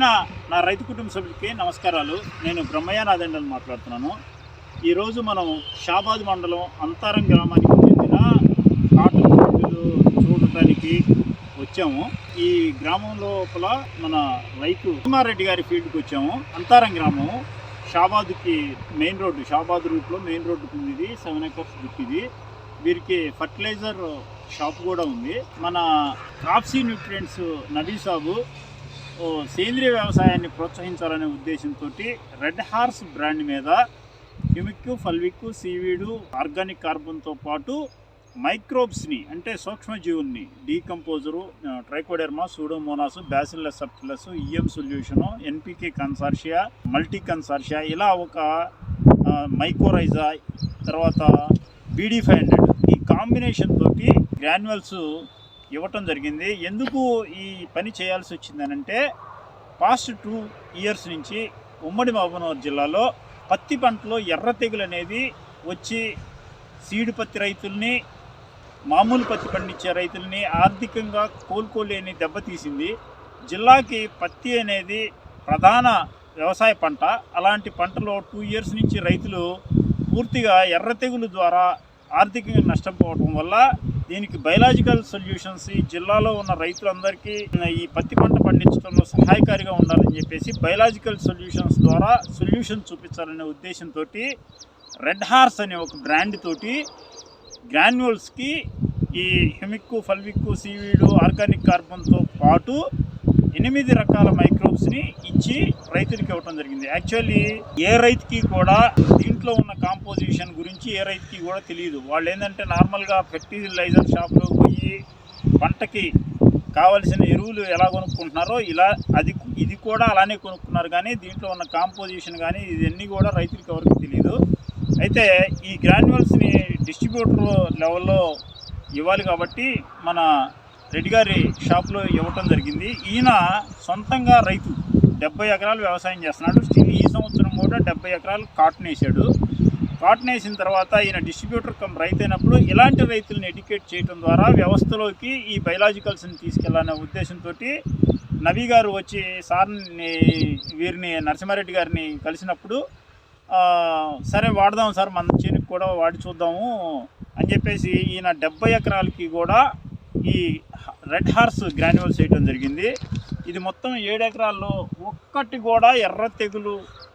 ప్రియమైన నా రైతు కుటుంబ సభ్యులకి నమస్కారాలు. నేను బ్రహ్మయ్య నాదండని మాట్లాడుతున్నాను. ఈరోజు మనం షాబాద్ మండలం అంతారం గ్రామానికి చెందిన కాటన్ ఫీల్డ్లు చూడటానికి వచ్చాము. ఈ గ్రామం లోపల మన రైతు కుమారెడ్డి గారి ఫీల్డ్కి వచ్చాము. అంతారం గ్రామం షాబాద్కి మెయిన్ రోడ్డు షాబాద్ రూట్లో మెయిన్ రోడ్డు ఉంది ఇది సెవెన్ ఎకర్స్ దిక్కు ఇది వీరికి ఫర్టిలైజర్ షాప్ కూడా ఉంది. మన కాప్సీ న్యూట్రియంట్స్ నబీ సాబు సేంద్రియ వ్యవసాయాన్ని ప్రోత్సహించాలనే ఉద్దేశంతో రెడ్ హార్స్ బ్రాండ్ మీద హ్యూమిక్ ఫల్విక్ సీవీడు ఆర్గానిక్ కార్బన్తో పాటు మైక్రోబ్స్ని అంటే సూక్ష్మజీవుల్ని decomposer trichoderma pseudomonas bacillus subtilis EM solution NPK consortia multi consortia ఇలా ఒక మైకోరైజా తర్వాత బీడీ ఫైవ్ హండ్రెడ్ ఈ కాంబినేషన్ తోటి గ్రాన్యువల్స్ ఇవ్వటం జరిగింది. ఎందుకు ఈ పని చేయాల్సి వచ్చిందనంటే పాస్ట్ టూ ఇయర్స్ నుంచి ఉమ్మడి మహబూబ్నగర్ జిల్లాలో పత్తి పంటలో ఎర్ర తెగులు అనేది వచ్చి సీడు పత్తి రైతుల్ని మామూలు పత్తి పండించే రైతుల్ని ఆర్థికంగా కోలుకోలేని దెబ్బతీసింది జిల్లాకి పత్తి అనేది ప్రధాన వ్యవసాయ పంట. అలాంటి పంటలో టూ ఇయర్స్ నుంచి రైతులు పూర్తిగా ఎర్ర తెగులు ద్వారా ఆర్థికంగా నష్టపోవడం వల్ల దీనికి బయలాజికల్ సొల్యూషన్స్ ఈ జిల్లాలో ఉన్న రైతులందరికీ ఈ పత్తి పంట పండించడంలో సహాయకారిగా ఉండాలని చెప్పేసి బయలాజికల్ సొల్యూషన్స్ ద్వారా సొల్యూషన్ చూపించాలనే ఉద్దేశంతో రెడ్ హార్స్ అనే ఒక బ్రాండ్ తోటి గ్రాన్యువల్స్కి ఈ హెమిక్కు ఫల్విక్కు సీవీడు ఆర్గానిక్ కార్బన్తో పాటు ఎనిమిది రకాల మైక్రోబ్స్ని ఇచ్చి రైతులకి ఇవ్వటం జరిగింది. యాక్చువల్లీ ఏ రైతుకి కూడా దీంట్లో ఉన్న కాంపోజిషన్ గురించి ఏ రైతుకి కూడా తెలియదు. వాళ్ళు ఏంటంటే నార్మల్గా ఫెర్టిలైజర్ షాప్లో పోయి పంటకి కావలసిన ఎరువులు ఎలా కొనుక్కుంటున్నారో ఇలా అది ఇది కూడా అలానే కొనుక్కున్నారు. కానీ దీంట్లో ఉన్న కాంపోజిషన్ కానీ ఇవన్నీ కూడా రైతులకి ఎవరికి తెలియదు అయితే ఈ గ్రాన్యువల్స్ని డిస్ట్రిబ్యూటర్ లెవెల్లో ఇవ్వాలి కాబట్టి మన రెడ్డి గారి షాప్లో ఇవ్వటం జరిగింది. ఈయన సొంతంగా రైతు డెబ్బై ఎకరాలు వ్యవసాయం చేస్తున్నాడు. స్టిల్ ఈ సంవత్సరం కూడా డెబ్బై ఎకరాలు కాటన్ వేసాడు. కాటన్ వేసిన తర్వాత ఈయన డిస్ట్రిబ్యూటర్ కమ్ రైతు అయినప్పుడు ఇలాంటి రైతులను ఎడ్యుకేట్ చేయడం ద్వారా వ్యవస్థలోకి ఈ బయలాజికల్స్ని తీసుకెళ్ళాలనే ఉద్దేశంతో నవీ గారు వచ్చి సార్ని వీరిని నరసింహారెడ్డి గారిని కలిసినప్పుడు సరే వాడదాం సార్ మన చేనుకి కూడా వాడి చూద్దాము అని చెప్పేసి ఈయన డెబ్బై ఎకరాలకి కూడా ఈ రెడ్ హార్స్ గ్రాన్యువల్స్ వేయటం జరిగింది. ఇది మొత్తం ఏడు ఎకరాల్లో ఒక్కటి కూడా ఎర్ర తెగులు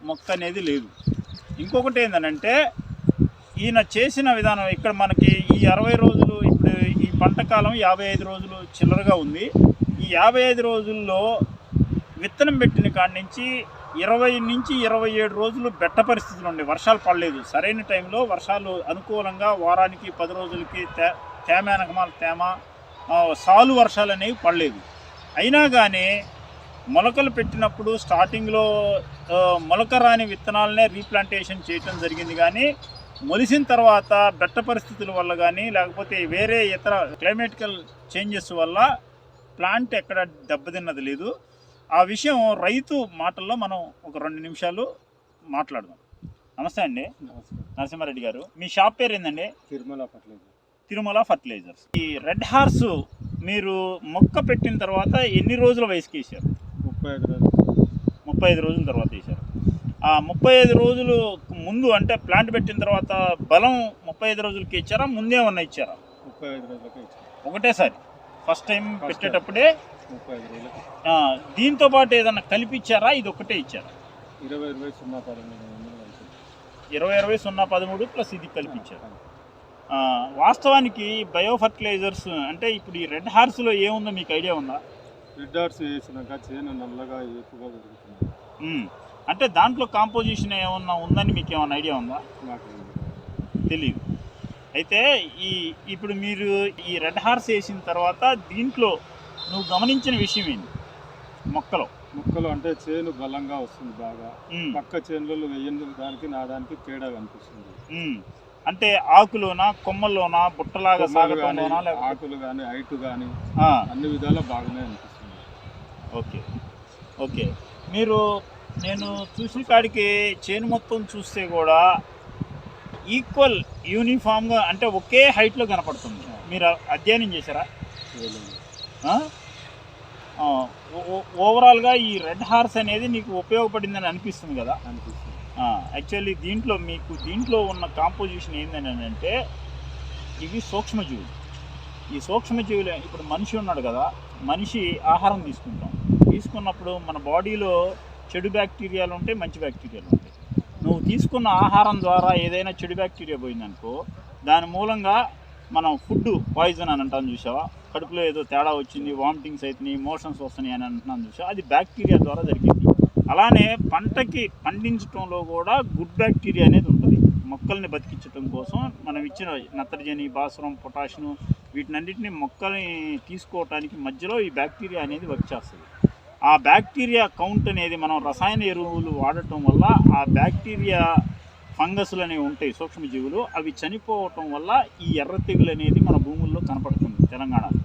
మొక్క అనేది లేదు. ఇంకొకటి ఏంటంటే ఈయన చేసిన విధానం ఇక్కడ మనకి ఈ అరవై రోజులు ఇప్పుడు ఈ పంట కాలం యాభై ఐదు రోజులు చిల్లరగా ఉంది. ఈ యాభై ఐదు రోజుల్లో విత్తనం పెట్టిన కాడి నుంచి ఇరవై నుంచి ఇరవై ఏడు రోజులు బెట్ట పరిస్థితులు ఉండే వర్షాలు పడలేదు. సరైన టైంలో వర్షాలు అనుకూలంగా వారానికి పది రోజులకి తే తేమ అనకమాల తేమ సాలు వర్షాలు అనేవి పడలేదు. అయినా కానీ మొలకలు పెట్టినప్పుడు స్టార్టింగ్లో మొలక రాని విత్తనాలనే రీప్లాంటేషన్ చేయటం జరిగింది కానీ మొలిసిన తర్వాత బెట్ట పరిస్థితుల వల్ల కానీ లేకపోతే వేరే ఇతర క్లైమేటికల్ చేంజెస్ వల్ల ప్లాంట్ ఎక్కడ దెబ్బతిన్నది లేదు. ఆ విషయం రైతు మాటల్లో మనం ఒక రెండు నిమిషాలు మాట్లాడదాం. నమస్తే అండి. నరసింహారెడ్డి గారు. మీ షాప్ పేరు ఏందండి తిరుమల ఫర్టిలైజర్ తిరుమల ఫర్టిలైజర్స్. ఈ రెడ్ హార్స్ మీరు మొక్క పెట్టిన తర్వాత ఎన్ని రోజుల వయసుకి వేసారు ముప్పై ఐదు రోజులు. ముప్పై ఐదు రోజుల తర్వాత వేశారు. ఆ ముప్పై ఐదు రోజులు ముందు అంటే ప్లాంట్ పెట్టిన తర్వాత బలం ముప్పై ఐదు రోజులకి ఇచ్చారా? ముందే ఏమన్నా ఇచ్చారా? ముప్పై ఐదు రోజులకి ఇచ్చాను ఒకటేసారి. First time. పెట్టేటప్పుడే ముప్పై ఐదు రోజులకి. దీంతో పాటు ఏదన్నా కలిపి ఇచ్చారా ఇది ఒకటే ఇచ్చారా? ఇరవై ఇరవై సున్నా పదమూడు ఇరవై ఇరవై సున్నా పదమూడు ప్లస్ ఇది కలిపి ఇచ్చారు ఆ, వాస్తవానికి బయో ఫర్టిలైజర్స్ అంటే ఇప్పుడు ఈ రెడ్ హార్స్లో ఏముందో మీకు ఐడియా ఉందా? రెడ్ డాట్స్ వేసినాక చేను నల్లగా పెరుగుతుంది. ఉమ్. అంటే దాంట్లో కాంపోజిషన్ ఏమన్నా ఉందని మీకు ఏమన్నా ఐడియా ఉందా? నాకు తెలియదు అయితే ఈ ఇప్పుడు మీరు ఈ రెడ్ హార్స్ వేసిన తర్వాత దీంట్లో నువ్వు గమనించిన విషయం ఏంటి? మొక్కలో. మొక్కలు అంటే చేను బలంగా వస్తుంది బాగా. పక్క చేనులలో వెయ్యని దానికి నా దానికి తేడా కనిపిస్తుంది. అంటే ఆకులోనా కొమ్మల్లోనా బుట్టలాగా సాగటంలోనా ఆకులు కానీ హైట్ కానీ అన్ని విధాలా బాగానే అనిపిస్తుంది. ఓకే. ఓకే. మీరు నేను చూసిన కాడికి చేను మొత్తం చూస్తే కూడా ఈక్వల్ యూనిఫామ్గా అంటే ఒకే హైట్లో కనపడుతుంది. మీరు అధ్యయనం చేశారా? ఓవరాల్గా ఈ రెడ్ హార్స్ అనేది నీకు ఉపయోగపడిందని అనిపిస్తుంది కదా? అనిపిస్తుంది. యాక్చువల్లీ దీంట్లో మీకు దీంట్లో ఉన్న కాంపోజిషన్ ఏందని అంటే ఇవి సూక్ష్మజీవులు. ఈ సూక్ష్మజీవులు ఇప్పుడు మనిషి ఉన్నాడు కదా మనిషి ఆహారం తీసుకుంటాం. తీసుకున్నప్పుడు మన బాడీలో చెడు బ్యాక్టీరియాలు ఉంటాయి మంచి బ్యాక్టీరియాలు ఉంటాయి. నువ్వు తీసుకున్న ఆహారం ద్వారా ఏదైనా చెడు బ్యాక్టీరియా పోయిందనుకో దాని మూలంగా మనం ఫుడ్ పాయిజన్ అని అంటాం చూసావా కడుపులో ఏదో తేడా వచ్చింది వామిటింగ్స్ అవుతున్నాయి మోషన్స్ వస్తున్నాయి అని అంటున్నాను చూసావా అది బ్యాక్టీరియా ద్వారా జరిగింది. అలానే పంటకి పండించడంలో కూడా గుడ్ బ్యాక్టీరియా అనేది ఉంటుంది. మొక్కల్ని బతికించడం కోసం మనం ఇచ్చిన నత్రజని భాస్వరం పొటాషియం వీటినన్నిటిని మొక్కల్ని తీసుకోవటానికి మధ్యలో ఈ బ్యాక్టీరియా అనేది వచ్చేస్తుంది ఆ బ్యాక్టీరియా కౌంట్ అనేది మనం రసాయన ఎరువులు వాడటం వల్ల ఆ బ్యాక్టీరియా ఫంగస్లు అనేవి ఉంటాయి సూక్ష్మజీవులు అవి చనిపోవటం వల్ల ఈ ఎర్ర తెగులు అనేది మన భూముల్లో కనపడుతుంది తెలంగాణలో.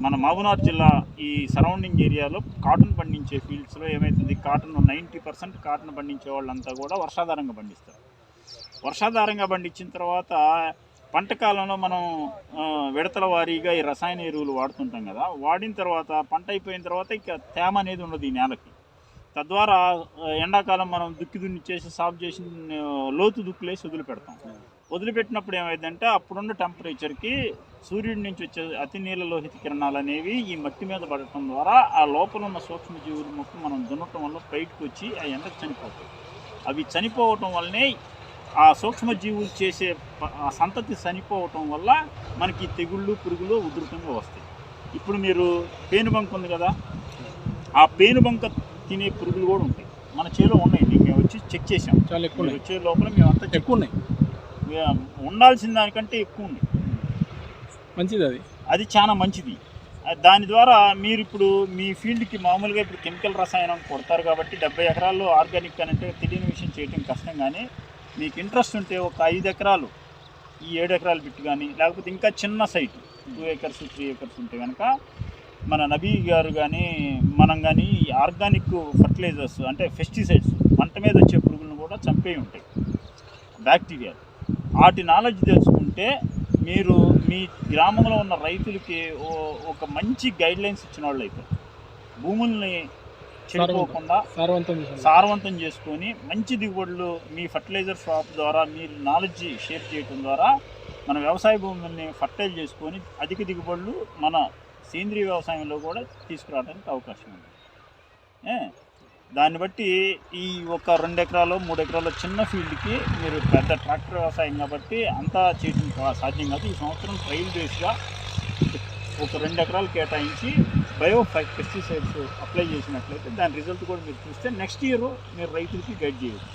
మన మహబూనార్ జిల్లా ఈ సరౌండింగ్ ఏరియాలో కాటన్ పండించే ఫీల్డ్స్లో ఏమవుతుంది కాటన్ నైంటీ పర్సెంట్ కాటన్ పండించే వాళ్ళంతా కూడా వర్షాధారంగా పండిస్తారు. వర్షాధారంగా పండించిన తర్వాత పంట కాలంలో మనం విడతల వారీగా ఈ రసాయన ఎరువులు వాడుతుంటాం కదా. వాడిన తర్వాత పంట అయిపోయిన తర్వాత ఇక తేమ అనేది ఉండదు ఈ నేలకి. తద్వారా ఎండాకాలం మనం దుక్కి దున్ని చేసి సాఫ్ చేసి లోతు దుక్కులేసి వదిలిపెడతాం. వదిలిపెట్టినప్పుడు ఏమైందంటే అప్పుడున్న టెంపరేచర్కి సూర్యుడి నుంచి వచ్చే అతి నీళ్ళ లోహిత కిరణాలు అనేవి ఈ మట్టి మీద పడటం ద్వారా ఆ లోపల ఉన్న సూక్ష్మజీవులు మొత్తం మనం దున్నటం వల్ల బయటకు వచ్చి ఆ ఎండకు చనిపోతాయి అవి చనిపోవటం వల్లనే ఆ సూక్ష్మజీవులు చేసే ఆ సంతతి చనిపోవటం వల్ల మనకి తెగుళ్ళు పురుగులు ఉధృతంగా వస్తాయి. ఇప్పుడు మీరు పేనుబంక ఉంది కదా ఆ పేనుబంక తినే పురుగులు కూడా ఉంటాయి. మన చేలో ఉన్నాయి. మేము వచ్చి చెక్ చేసాం చాలా ఎక్కువ వచ్చే లోపల మేమంతా చెక్ ఎక్కువ ఉన్నాయి. ఉండాల్సిన దానికంటే ఎక్కువ ఉంది. మంచిది అది. అది చాలా మంచిది. దాని ద్వారా మీరు ఇప్పుడు మీ ఫీల్డ్కి మామూలుగా ఇప్పుడు కెమికల్ రసాయనం కొడతారు కాబట్టి డెబ్బై ఎకరాల్లో ఆర్గానిక్ అని అంటే తెలియని విషయం చేయటం కష్టం కానీ మీకు ఇంట్రెస్ట్ ఉంటే ఒక ఐదు ఎకరాలు ఈ ఏడు ఎకరాలు బిట్టు కానీ లేకపోతే ఇంకా చిన్న site two acres three acres ఉంటే కనుక మన నబీ గారు కానీ మనం కానీ ఈ ఆర్గానిక్ ఫర్టిలైజర్స్ అంటే పెస్టిసైడ్స్ పంట మీద వచ్చే పురుగులను కూడా చంపే ఉంటాయి బ్యాక్టీరియా. వాటి నాలెడ్జ్ తెలుసుకుంటే మీరు మీ గ్రామంలో ఉన్న రైతులకి ఓ- ఒక మంచి గైడ్ లైన్స్ ఇచ్చిన వాళ్ళు అవుతారు భూముల్ని చెడిపోకుండా సారవంతం చేసుకొని మంచి దిగుబడులు మీ ఫర్టిలైజర్ షాప్ ద్వారా మీరు నాలెడ్జ్ షేర్ చేయడం ద్వారా మన వ్యవసాయ భూముల్ని ఫర్టైల్ చేసుకొని అధిక దిగుబడులు మన సేంద్రీయ వ్యవసాయంలో కూడా తీసుకురావడానికి అవకాశం ఉంది? దాన్ని బట్టి ఈ ఒక రెండు ఎకరాలు మూడు ఎకరాలు చిన్న ఫీల్డ్కి మీరు పెద్ద ట్రాక్టర్ వ్యవసాయం కాబట్టి అంతా చేయడం సాధ్యం కాదు. ఈ సంవత్సరం ట్రయల్ బేస్గా ఒక రెండు ఎకరాలు కేటాయించి బయో పెస్టిసైడ్స్ అప్లై చేసినట్లయితే దాని రిజల్ట్ కూడా మీరు చూస్తే నెక్స్ట్ ఇయర్ మీరు రైతులకి గైడ్ చేయొచ్చు.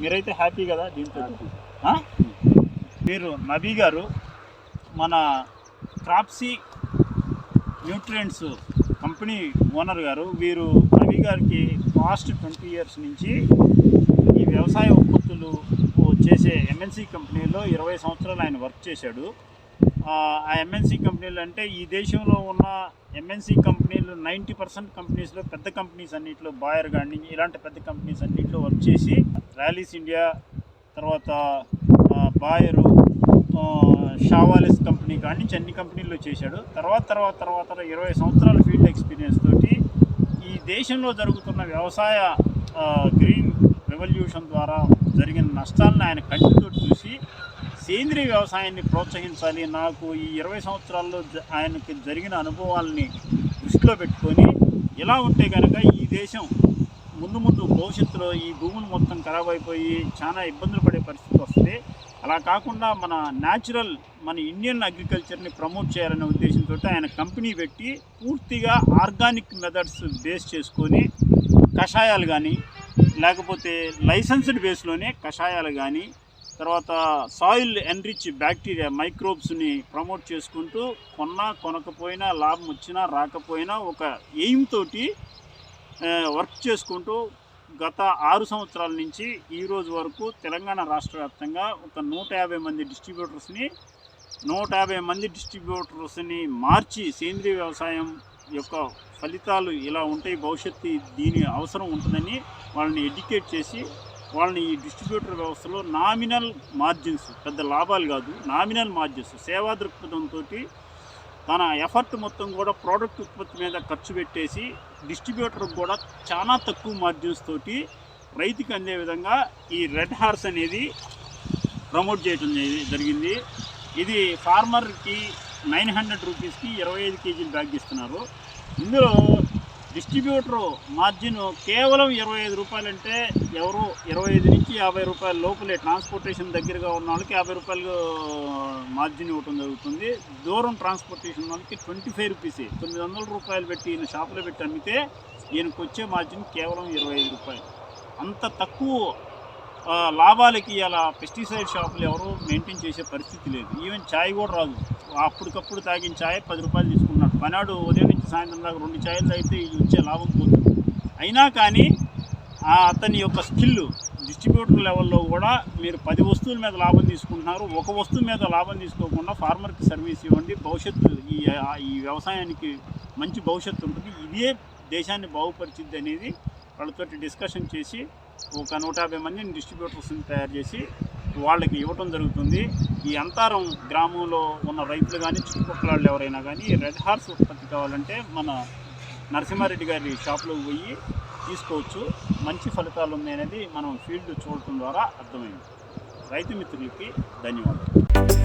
మీరైతే హ్యాపీ కదా దీంతో? మీరు నబీ గారు మన క్రాప్సీ న్యూట్రియంట్స్ కంపెనీ ఓనర్ గారు వీరు నబీ గారికి పాస్ట్ ట్వంటీ ఇయర్స్ నుంచి ఈ వ్యవసాయ ఉత్పత్తులు చేసే ఎంఎన్సీ కంపెనీలో ఇరవై సంవత్సరాలు ఆయన వర్క్ చేశాడు. ఆ ఎంఎన్సీ కంపెనీలు అంటే ఈ దేశంలో ఉన్న ఎంఎన్సీ కంపెనీలు నైంటీ పర్సెంట్ కంపెనీస్లో పెద్ద కంపెనీస్ అన్నింటిలో బాయర్ గార్డెన్ ఇలాంటి పెద్ద కంపెనీస్ అన్నింటిలో వర్క్ చేసి ర్యాలీస్ ఇండియా తర్వాత బాయరు షావాలిస్ కంపెనీ కాడి నుంచి అన్ని కంపెనీల్లో చేశాడు. తర్వాత తర్వాత తర్వాత ఇరవై సంవత్సరాల ఫీల్డ్ ఎక్స్పీరియన్స్ తోటి ఈ దేశంలో జరుగుతున్న వ్యవసాయ గ్రీన్ రెవల్యూషన్ ద్వారా జరిగిన నష్టాలను ఆయన కంటితో చూసి సేంద్రీయ వ్యవసాయాన్ని ప్రోత్సహించాలి. నాకు ఈ ఇరవై సంవత్సరాల్లో జ- ఆయనకి జరిగిన అనుభవాల్ని దృష్టిలో పెట్టుకొని ఇలా ఉంటే కనుక ఈ దేశం ముందు ముందు భవిష్యత్తులో ఈ భూములు మొత్తం ఖరాబ్ అయిపోయి చాలా ఇబ్బందులు పడే పరిస్థితి వస్తుంది అలా కాకుండా మన న్యాచురల్ మన ఇండియన్ అగ్రికల్చర్ని ప్రమోట్ చేయాలనే ఉద్దేశంతో ఆయన కంపెనీ పెట్టి పూర్తిగా ఆర్గానిక్ మెథడ్స్ బేస్ చేసుకొని కషాయాలు కానీ లేకపోతే లైసెన్స్డ్ బేస్లోనే కషాయాలు కానీ తర్వాత సాయిల్ ఎన్రిచ్ బ్యాక్టీరియా మైక్రోబ్స్ని ప్రమోట్ చేసుకుంటూ కొన్నా కొనకపోయినా లాభం వచ్చినా రాకపోయినా ఒక ఎయిమ్ తోటి వర్క్ చేసుకుంటూ గత ఆరు సంవత్సరాల నుంచి ఈ రోజు వరకు తెలంగాణ రాష్ట్ర వ్యాప్తంగా ఒక నూట యాభై మంది డిస్ట్రిబ్యూటర్స్ని నూట యాభై మంది డిస్ట్రిబ్యూటర్స్ని మార్చి సేంద్రీయ వ్యవసాయం యొక్క ఫలితాలు ఇలా ఉంటాయి భవిష్యత్తు దీని అవసరం ఉంటుందని వాళ్ళని ఎడ్యుకేట్ చేసి వాళ్ళని ఈ డిస్ట్రిబ్యూటర్ వ్యవస్థలో నామినల్ మార్జిన్స్ పెద్ద లాభాలు కాదు నామినల్ మార్జిన్స్ సేవా దృక్పథంతో తన ఎఫర్ట్ మొత్తం కూడా ప్రోడక్ట్ ఉత్పత్తి మీద ఖర్చు పెట్టేసి డిస్ట్రిబ్యూటర్ కూడా చాలా తక్కువ మార్జిన్స్ తోటి రైతుకి అందే విధంగా ఈ రెడ్ హార్స్ అనేది ప్రమోట్ చేయడం జరిగింది. ఇది ఫార్మర్కి నైన్ హండ్రెడ్ రూపీస్కి ఇరవై ఐదు కేజీలు బ్యాగ్ ఇస్తున్నారు. ఇందులో డిస్ట్రిబ్యూటర్ మార్జిన్ కేవలం ఇరవై ఐదు రూపాయలంటే ఎవరు ఇరవై ఐదు నుంచి యాభై రూపాయల లోపలే ట్రాన్స్పోర్టేషన్ దగ్గరగా ఉన్న వాళ్ళకి యాభై రూపాయలు మార్జిన్ ఇవ్వటం జరుగుతుంది. దూరం ట్రాన్స్పోర్టేషన్ వాళ్ళకి ట్వంటీ ఫైవ్ రూపీసే. తొమ్మిది వందల రూపాయలు పెట్టి ఈయన షాపులో పెట్టి అమ్మితే ఈయనకు వచ్చే మార్జిన్ కేవలం ఇరవై ఐదు రూపాయలు. అంత తక్కువ లాభాలకి అలా పెస్టిసైడ్ షాపులు ఎవరు మెయింటైన్ చేసే పరిస్థితి లేదు. ఈవెన్ ఛాయ్ కూడా రాదు. అప్పటికప్పుడు తాగిన ఛాయ్ పది రూపాయలు తీసుకున్నాడు. పనాడు ఉదయం సాయంత్రం దాకా రెండు ఛాయలు అయితే ఇచ్చే లాభం పోతుంది. అయినా కానీ ఆ అతని యొక్క స్కిల్ డిస్ట్రిబ్యూటర్ లెవెల్లో కూడా మీరు పది వస్తువుల మీద లాభం తీసుకుంటున్నారు. ఒక వస్తువు మీద లాభం తీసుకోకుండా ఫార్మర్కి సర్వీస్ ఇవ్వండి. భవిష్యత్తు ఈ ఈ వ్యవసాయానికి మంచి భవిష్యత్తు ఉంటుంది. ఇదే దేశాన్ని బాగుపరిచిద్ది అనేది వాళ్ళతోటి డిస్కషన్ చేసి ఒక నూట యాభై మందిని డిస్ట్రిబ్యూటర్స్ని తయారు చేసి వాళ్ళకి ఇవ్వటం జరుగుతుంది. ఈ అంతారం గ్రామంలో ఉన్న రైతులు కానీ చుట్టుపక్కల వాళ్ళు ఎవరైనా కానీ రెడ్ హార్స్ ఉత్పత్తి కావాలంటే మన నరసింహారెడ్డి గారి షాప్లోకి పోయి తీసుకోవచ్చు. మంచి ఫలితాలు ఉన్నాయనేది మనం ఫీల్డ్ చూడటం ద్వారా అర్థమైంది. రైతు మిత్రులకి ధన్యవాదాలు.